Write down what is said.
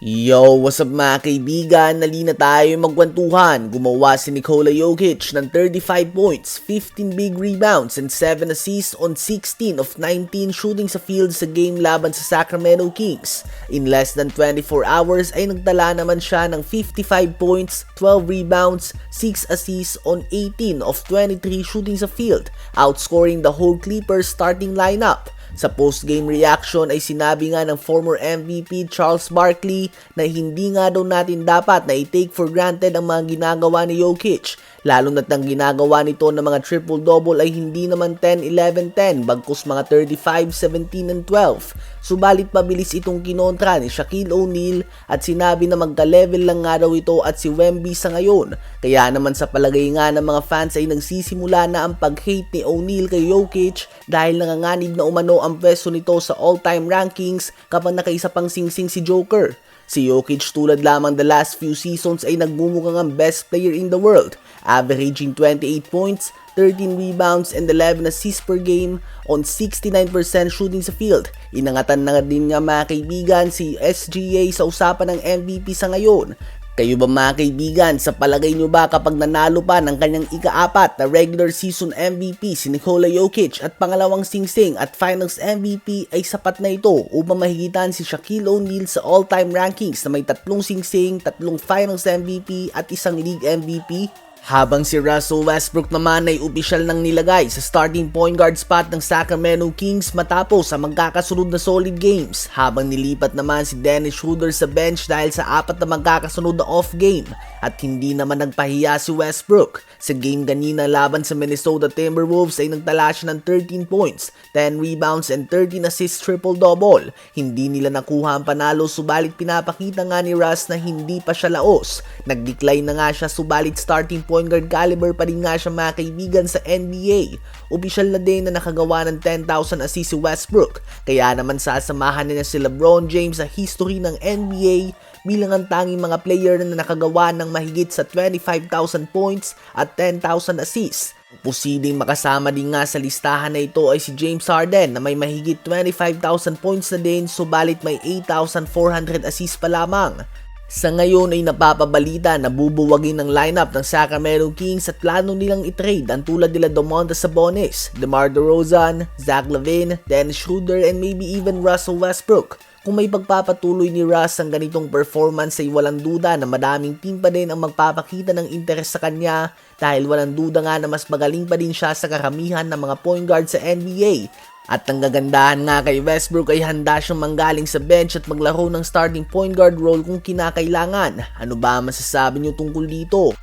Yo, what's up mga kaibigan? Nalina tayo magkwentuhan. Gumawa si Nikola Jokic ng 35 points, 15 big rebounds, and 7 assists on 16 of 19 shooting sa field sa game laban sa Sacramento Kings. In less than 24 hours ay nagtala naman siya ng 55 points, 12 rebounds, 6 assists on 18 of 23 shooting sa field, outscoring the whole Clippers starting lineup. Sa post-game reaction ay sinabi nga ng former MVP Charles Barkley na hindi nga daw natin dapat na i-take for granted ang mga ginagawa ni Jokic. Lalo na't ang ginagawa nito ng mga triple-double ay hindi naman 10-11-10 bagkus mga 35-17 and 12. Subalit pabilis itong kinontra ni Shaquille O'Neal at sinabi na magka-level lang nga daw ito at si Wemby sa ngayon. Kaya naman sa palagay nga ng mga fans ay nagsisimula na ang pag-hate ni O'Neal kay Jokic dahil nanganganib na umano ang pwesto nito sa all-time rankings kapag nakaisa pang singsing si Joker. Si Jokic tulad lamang the last few seasons ay nagmumukhang ang best player in the world, averaging 28 points, 13 rebounds, and 11 assists per game on 69% shooting sa field. Inangatan na din nga mga kaibigan si SGA sa usapan ng MVP sa ngayon. Kayo ba mga kaibigan, sa palagay nyo ba kapag nanalo pa ng kanyang ika-apat na regular season MVP si Nikola Jokic at pangalawang singsing at finals MVP ay sapat na ito upang mahigitan si Shaquille O'Neal sa all-time rankings na may tatlong singsing, tatlong finals MVP at isang league MVP? Habang si Russell Westbrook naman ay opisyal nang nilagay sa starting point guard spot ng Sacramento Kings matapos ang magkakasunod na solid games habang nilipat naman si Dennis Schroeder sa bench dahil sa apat na magkakasunod na off game at hindi naman nagpahiya si Westbrook. Sa game kanina laban sa Minnesota Timberwolves ay nagtala siya ng 13 points, 10 rebounds and 13 assists triple-double. Hindi nila nakuha ang panalo subalit pinapakita nga ni Russ na hindi pa siya laos. Nag-decline na nga siya subalit starting point guard caliber pa rin nga siya mga kaibigan sa NBA. Opisyal na din na nakagawa ng 10,000 assists si Westbrook. Kaya naman sasamahan niya si LeBron James sa history ng NBA bilang ang tanging mga player na nakagawa ng mahigit sa 25,000 points at 10,000 assists. Posibleng makasama din nga sa listahan na ito ay si James Harden na may mahigit 25,000 points na din subalit may 8,400 assists pa lamang. Sa ngayon ay napapabalita na bubuwagin ng lineup ng Sacramento Kings at plano nilang itrade ang tulad nila Domantas Sabonis, DeMar DeRozan, Zach Lavine, Dennis Schroeder and maybe even Russell Westbrook. Kung may pagpapatuloy ni Russ ang ganitong performance ay walang duda na madaming team pa din ang magpapakita ng interes sa kanya dahil walang duda nga na mas magaling pa din siya sa karamihan ng mga point guard sa NBA at ang gagandahan nga kay Westbrook ay handa siyang manggaling sa bench at maglaro ng starting point guard role kung kinakailangan. Ano ba masasabi niyo tungkol dito?